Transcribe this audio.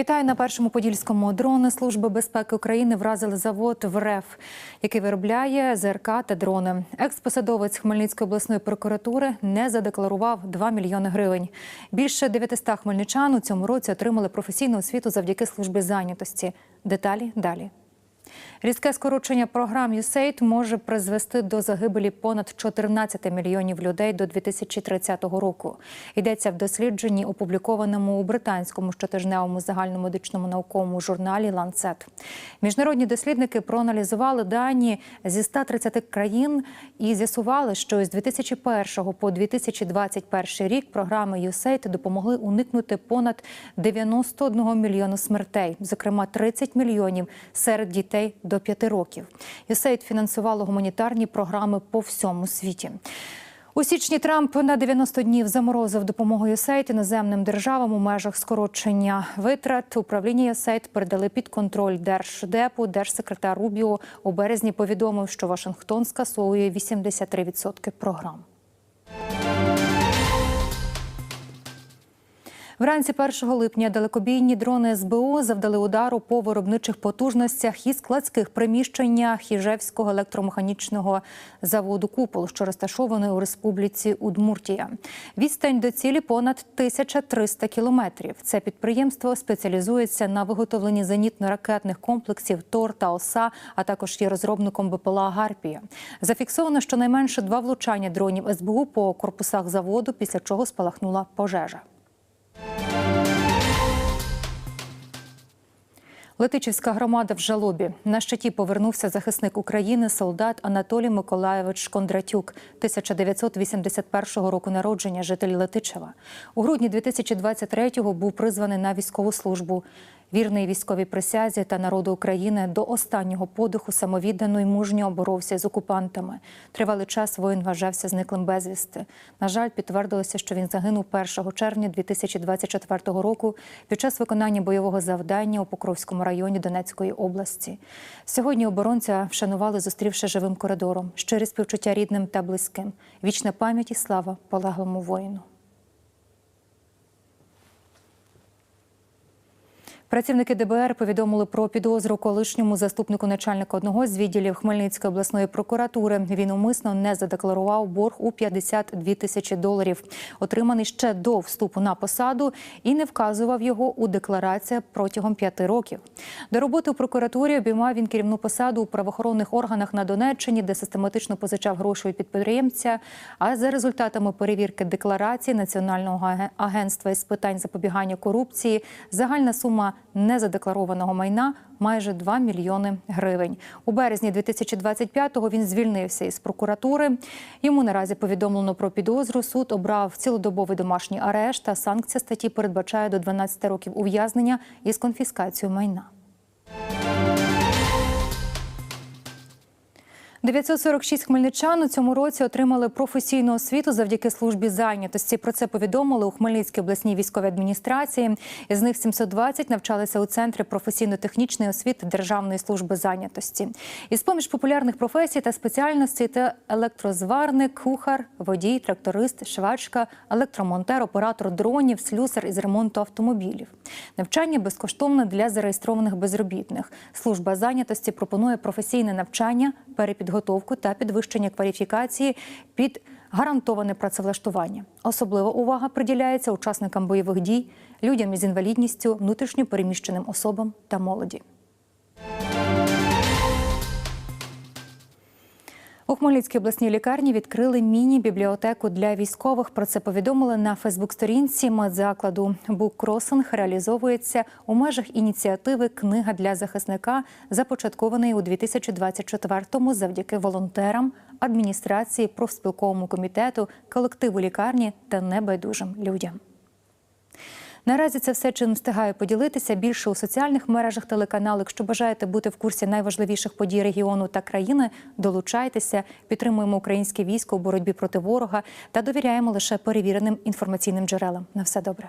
Вітаю на першому подільському. Дрони Служби безпеки України вразили завод в РФ, який виробляє ЗРК та дрони. Експосадовець Хмельницької обласної прокуратури не задекларував 2 мільйони гривень. Більше 900 хмельничан у цьому році отримали професійну освіту завдяки службі зайнятості. Деталі далі. Різке скорочення програм USAID може призвести до загибелі понад 14 мільйонів людей до 2030 року. Йдеться в дослідженні, опублікованому у британському щотижневому загальномедичному науковому журналі Lancet. Міжнародні дослідники проаналізували дані зі 130 країн і з'ясували, що з 2001 по 2021 рік програми USAID допомогли уникнути понад 91 мільйону смертей, зокрема 30 мільйонів серед дітей до 5 років. USAID фінансувало гуманітарні програми по всьому світі. У січні Трамп на 90 днів заморозив допомогу USAID іноземним державам у межах скорочення витрат. Управління USAID передали під контроль держдепу. Держсекретар Рубіо у березні повідомив, що Вашингтон скасовує 83% програм. Вранці 1 липня далекобійні дрони СБУ завдали удару по виробничих потужностях і складських приміщеннях Їжевського електромеханічного заводу Купол, що розташований у республіці Удмуртія. Відстань до цілі понад 1300 кілометрів. Це підприємство спеціалізується на виготовленні зенітно-ракетних комплексів ТОР та ОСА, а також є розробником БПЛА Гарпія. Зафіксовано щонайменше два влучання дронів СБУ по корпусах заводу, після чого спалахнула пожежа. Летичівська громада в жалобі. На щиті повернувся захисник України, солдат Анатолій Миколаєвич Кондратюк, 1981 року народження, житель Летичева. У грудні 2023-го був призваний на військову службу. Вірний військовій присязі та народу України до останнього подиху самовіддано й мужньо боровся з окупантами. Тривалий час воїн вважався зниклим безвісти. На жаль, підтвердилося, що він загинув 1 червня 2024 року під час виконання бойового завдання у Покровському районі Донецької області. Сьогодні оборонця вшанували, зустрівши живим коридором. Щирі співчуття рідним та близьким. Вічна пам'ять і слава полеглому воїну. Працівники ДБР повідомили про підозру колишньому заступнику начальника одного з відділів Хмельницької обласної прокуратури. Він умисно не задекларував борг у 52 тисячі доларів, отриманий ще до вступу на посаду, і не вказував його у декларації протягом п'яти років. До роботи у прокуратурі обіймав він керівну посаду у правоохоронних органах на Донеччині, де систематично позичав гроші від підприємця. А за результатами перевірки декларації Національного агентства із питань запобігання корупції загальна сума незадекларованого майна майже 2 мільйони гривень. У березні 2025-го він звільнився із прокуратури. Йому наразі повідомлено про підозру. Суд обрав цілодобовий домашній арешт. Та санкція статті передбачає до 12 років ув'язнення із конфіскацією майна. 946 хмельничан у цьому році отримали професійну освіту завдяки службі зайнятості. Про це повідомили у Хмельницькій обласній військовій адміністрації. Із них 720 навчалися у центрі професійно-технічної освіти Державної служби зайнятості. Із поміж популярних професій та спеціальностей це електрозварник, кухар, водій, тракторист, швачка, електромонтер, оператор дронів, слюсар із ремонту автомобілів. Навчання безкоштовне для зареєстрованих безробітних. Служба зайнятості пропонує професійне навчання, перепідготовку підготовку та підвищення кваліфікації під гарантоване працевлаштування. Особлива увага приділяється учасникам бойових дій, людям із інвалідністю, внутрішньо переміщеним особам та молоді. У Хмельницькій обласній лікарні відкрили міні-бібліотеку для військових. Про це повідомили на Фейсбук-сторінці медзакладу. Буккросинг реалізовується у межах ініціативи Книга для захисника, започаткованої у 2024-му завдяки волонтерам, адміністрації, профспілковому комітету, колективу лікарні та небайдужим людям. Наразі це все чим встигаю поділитися більше у соціальних мережах телеканалу. Якщо бажаєте бути в курсі найважливіших подій регіону та країни, долучайтеся, підтримуємо українське військо у боротьбі проти ворога та довіряємо лише перевіреним інформаційним джерелам. На все добре.